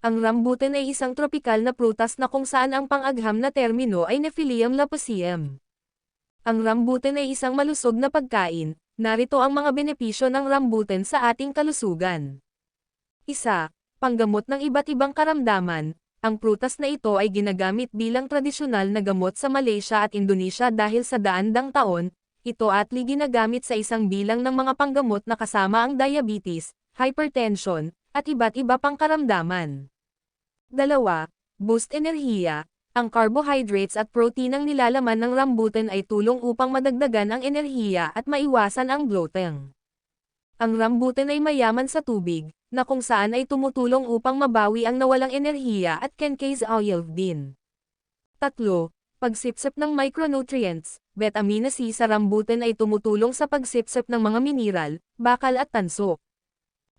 Ang rambutan ay isang tropikal na prutas na kung saan ang pang-agham na termino ay Nephilium lapaceum. Ang rambutan ay isang malusog na pagkain, narito ang mga benepisyo ng rambutan sa ating kalusugan. Isa, panggamot ng iba't ibang karamdaman, ang prutas na ito ay ginagamit bilang tradisyonal na gamot sa Malaysia at Indonesia dahil sa daan-dang taon, ito atli ginagamit sa isang bilang ng mga panggamot na kasama ang diabetes, hypertension, at iba't iba pang karamdaman. Dalawa, boost enerhiya. Ang carbohydrates at protein ang nilalaman ng rambutan ay tulong upang madagdagan ang enerhiya at maiwasan ang bloating. Ang rambutan ay mayaman sa tubig, na kung saan ay tumutulong upang mabawi ang nawalang enerhiya at cancase oil din. Tatlo, pagsipsip ng micronutrients, vitamina C sa rambutan ay tumutulong sa pagsipsip ng mga mineral, bakal at tanso.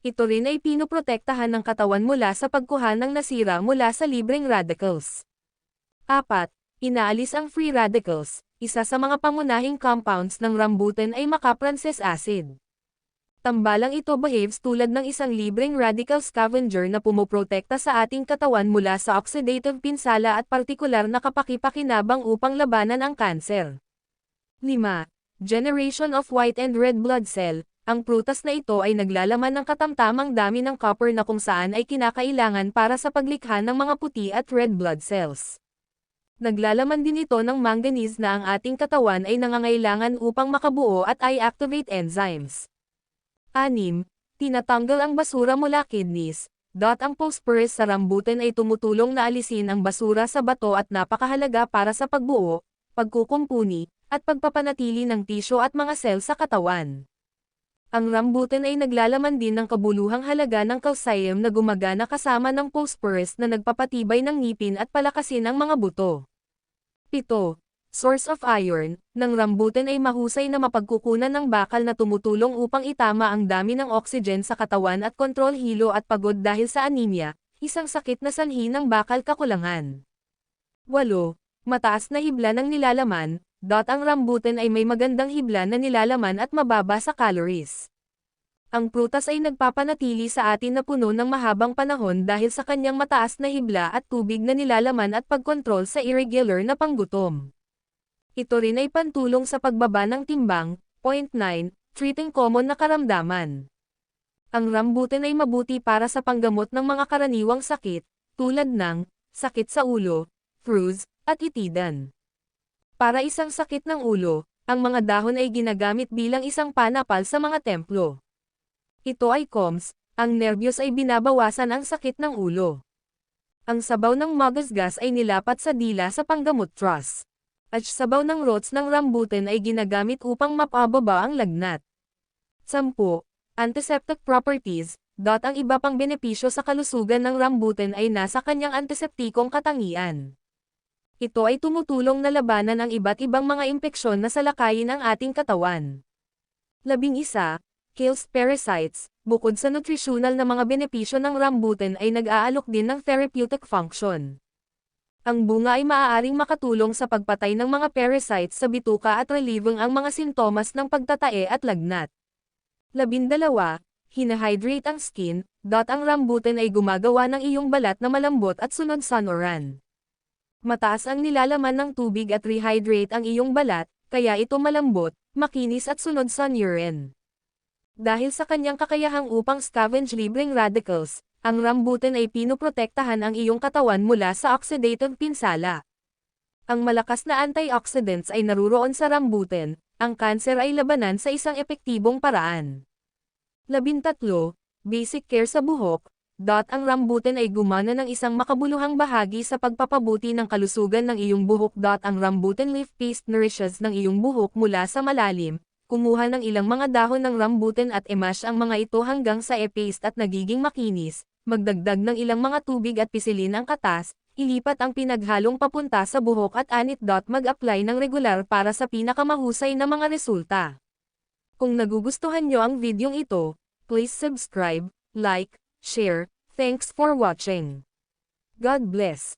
Ito rin ay pinoprotektahan ng katawan mula sa pagkuha ng nasira mula sa libreng radicals. 4. Inaalis ang free radicals. Isa sa mga pangunahing compounds ng rambutan ay macaprances acid. Tambalang ito behaves tulad ng isang libreng radical scavenger na pumoprotekta sa ating katawan mula sa oxidative pinsala at partikular na kapakipakinabang upang labanan ang kanser. 5. Generation of white and red blood cell. Ang prutas na ito ay naglalaman ng katamtamang dami ng copper na kung saan ay kinakailangan para sa paglikha ng mga puti at red blood cells. Naglalaman din ito ng manganese na ang ating katawan ay nangangailangan upang makabuo at i-activate enzymes. 6. Tinatanggal ang basura mula kidneys. Dot ang phosphorus sa rambutan ay tumutulong na alisin ang basura sa bato at napakahalaga para sa pagbuo, pagkukumpuni, at pagpapanatili ng tisyo at mga sel sa katawan. Ang rambutan ay naglalaman din ng kabuluhang halaga ng calcium na gumagana kasama ng phosphorus na nagpapatibay ng ngipin at palakasin ang mga buto. 7. Source of iron, ng rambutan ay mahusay na mapagkukunan ng bakal na tumutulong upang itama ang dami ng oxygen sa katawan at kontrol hilo at pagod dahil sa anemia, isang sakit na sanhi ng bakal kakulangan. 8. Mataas na hibla ng nilalaman, dot ang rambutan ay may magandang hibla na nilalaman at mababa sa calories. Ang prutas ay nagpapanatili sa atin na puno ng mahabang panahon dahil sa kanyang mataas na hibla at tubig na nilalaman at pagkontrol sa irregular na panggutom. Ito rin ay pantulong sa pagbaba ng timbang, point 9, treating common na karamdaman. Ang rambutan ay mabuti para sa panggamot ng mga karaniwang sakit, tulad ng sakit sa ulo, cruise, at itidan. Para isang sakit ng ulo, ang mga dahon ay ginagamit bilang isang panapal sa mga templo. Ito ay coms, ang nervyos ay binabawasan ang sakit ng ulo. Ang sabaw ng magasgas ay nilapat sa dila sa panggamot trust. At sabaw ng roots ng rambutan ay ginagamit upang mapababa ang lagnat. 10. Antiseptic properties, dot ang iba pang benepisyo sa kalusugan ng rambutan ay nasa kanyang antiseptikong katangian. Ito ay tumutulong na labanan ang iba't ibang mga impeksyon na salakayin ang ating katawan. Labing isa, kills parasites, bukod sa nutritional na mga benepisyo ng rambutan ay nag-aalok din ng therapeutic function. Ang bunga ay maaaring makatulong sa pagpatay ng mga parasites sa bituka at relieving ang mga sintomas ng pagtatae at lagnat. Labindalawa, hinahydrate ang skin, dot ang rambutan ay gumagawa ng iyong balat na malambot at sunod sonoran. Mataas ang nilalaman ng tubig at rehydrate ang iyong balat, kaya ito malambot, makinis at sunod sa urine. Dahil sa kanyang kakayahang upang scavenge libreng radicals, ang rambutan ay pinoprotektahan ang iyong katawan mula sa oxidative pinsala. Ang malakas na antioxidants ay naruroon sa rambutan, ang kanser ay labanan sa isang epektibong paraan. Labintatlo, basic care sa buhok, dot ang rambutan ay gumana ng isang makabuluhang bahagi sa pagpapabuti ng kalusugan ng iyong buhok. Dot ang rambutan leaf paste nourishes ng iyong buhok mula sa malalim, kumuha ng ilang mga dahon ng rambutan at emash ang mga ito hanggang sa e-paste at nagiging makinis, magdagdag ng ilang mga tubig at pisilin ang katas, ilipat ang pinaghalong papunta sa buhok at anit. Mag-apply ng regular para sa pinakamahusay na mga resulta. Kung nagugustuhan nyo ang videong ito, please subscribe, like, share, thanks for watching. God bless.